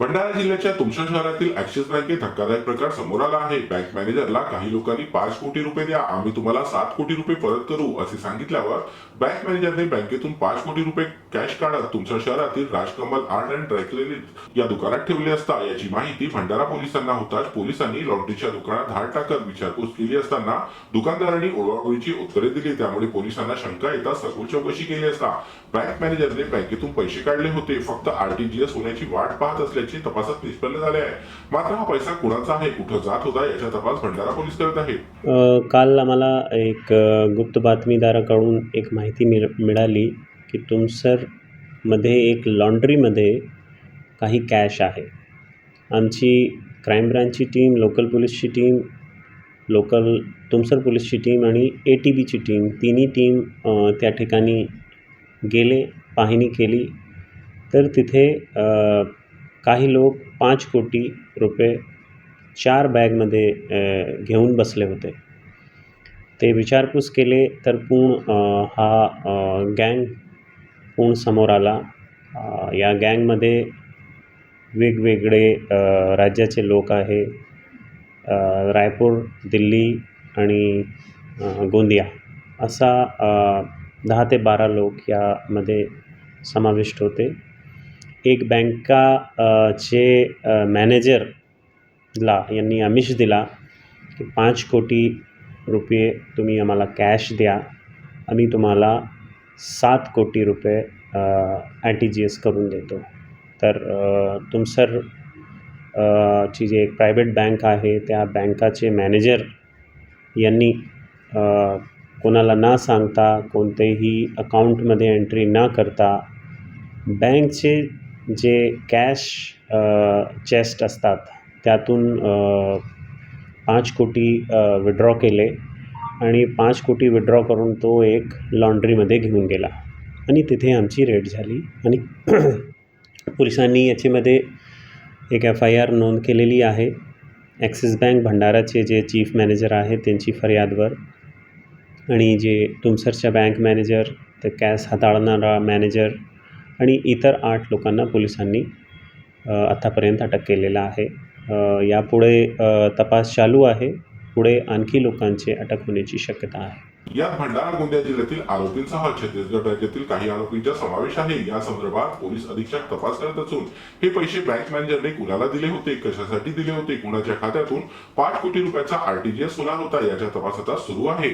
भंडारा जिल्ह्याच्या तुमच्या शहरातील ऍक्सिस बँकेत धक्कादायक प्रकार समोर आला आहे. बँक मॅनेजरला काही लोकांनी पाच कोटी रुपये द्या. आम्ही तुम्हाला सात कोटी रुपये परत करू असे सांगितल्यावर बँक मॅनेजरने बँकेतून पाच कोटी रुपये कॅश काढत तुमच्या शहरातील राजकमल आर्ट अँड ड्रायक्लिनिक या दुकानात ठेवले असता. याची माहिती भंडारा पोलिसांना होताच पोलिसांनी लॉटरीच्या दुकानात धाड टाकत विचारपूस केली असताना दुकानदारांनी ओळखोळीची उत्तरे दिली. त्यामुळे पोलिसांना शंका येता सखोल चौकशी केली असता. बँक मॅनेजरने बँकेतून पैसे काढले होते. फक्त आरटीजीएस होण्याची वाट पाहत असल्याचे तपासात निष्पन्न झाले आहे. मात्र हा पैसा कुणाचा आहे? कुठं जात होता? याचा तपास भंडारा पोलीस करत आहेत. काल आम्हाला एक गुप्त बातमीदाराकडून एक माहिती मिळ मिळाली की तुमसरमध्ये एक लॉन्ड्रीमध्ये काही कॅश आहे. आमची क्राईम ब्रांचची टीम लोकल पोलीसची टीम लोकल तुमसर पोलीसची टीम आणि ए टी बीची टीम तिन्ही टीम त्या ठिकाणी गेले पाहणी केली. तर तिथे काही लोक पाच कोटी रुपये चार बॅगमध्ये घेऊन बसले होते. ते विचारपूस केले तर पूर्ण हा गँग पूर्ण समोर आला. या गँगमध्ये वेगवेगळे राज्याचे लोक आहे. रायपूर दिल्ली आणि गोंदिया. असा दहा ते बारा लोक यामध्ये समाविष्ट होते. एक बँका चे मॅनेजरला यांनी आमिष दिला की पाच कोटी रुपये तुम्ही आम्हाला कॅश द्या. आम्ही तुम्हाला सात कोटी रुपये आय टी जी एस करून देतो. तर तुमसर ची जी एक प्रायव्हेट बँक आहे त्या बँकाचे मॅनेजर यांनी कोणाला न सांगता कोणतेही अकाउंटमध्ये एंट्री न करता बँकचे जे कॅश चेस्ट असतात त्यातून पाच कोटी विड्रॉ केले आणि पाच कोटी विड्रॉ करून तो एक लॉन्ड्रीमध्ये घेऊन गेला. आणि तिथे आमची रेड झाली आणि पोलिसांनी याच्यामध्ये एक एफ आय आर नोंद केलेली आहे. ॲक्सिस बँक भंडाराचे जे चीफ मॅनेजर आहेत त्यांची फर्यादवर आणि जे तुमसरच्या बँक मॅनेजर तर कॅश हाताळणारा मॅनेजर आणि इतर आठ लोकांना पोलिसांनी आत्तापर्यंत अटक केलेला आहे. यापुढे तपास चालू आहे. पुढे आणखी लोकांचे अटक होण्याची शक्यता आहे. या भंडारा गोंदिया जिल्ह्यातील आरोपींसह छत्तीसगड राज्यातील काही आरोपींचा समावेश आहे. या संदर्भात पोलीस अधीक्षक तपास करत असून हे पैसे बँक मॅनेजरने कुणाला दिले होते कशासाठी दिले होते कुणाच्या खात्यातून पाच कोटी रुपयाचा आरटीजीएस होणार होता याच्या तपास आता सुरू आहे.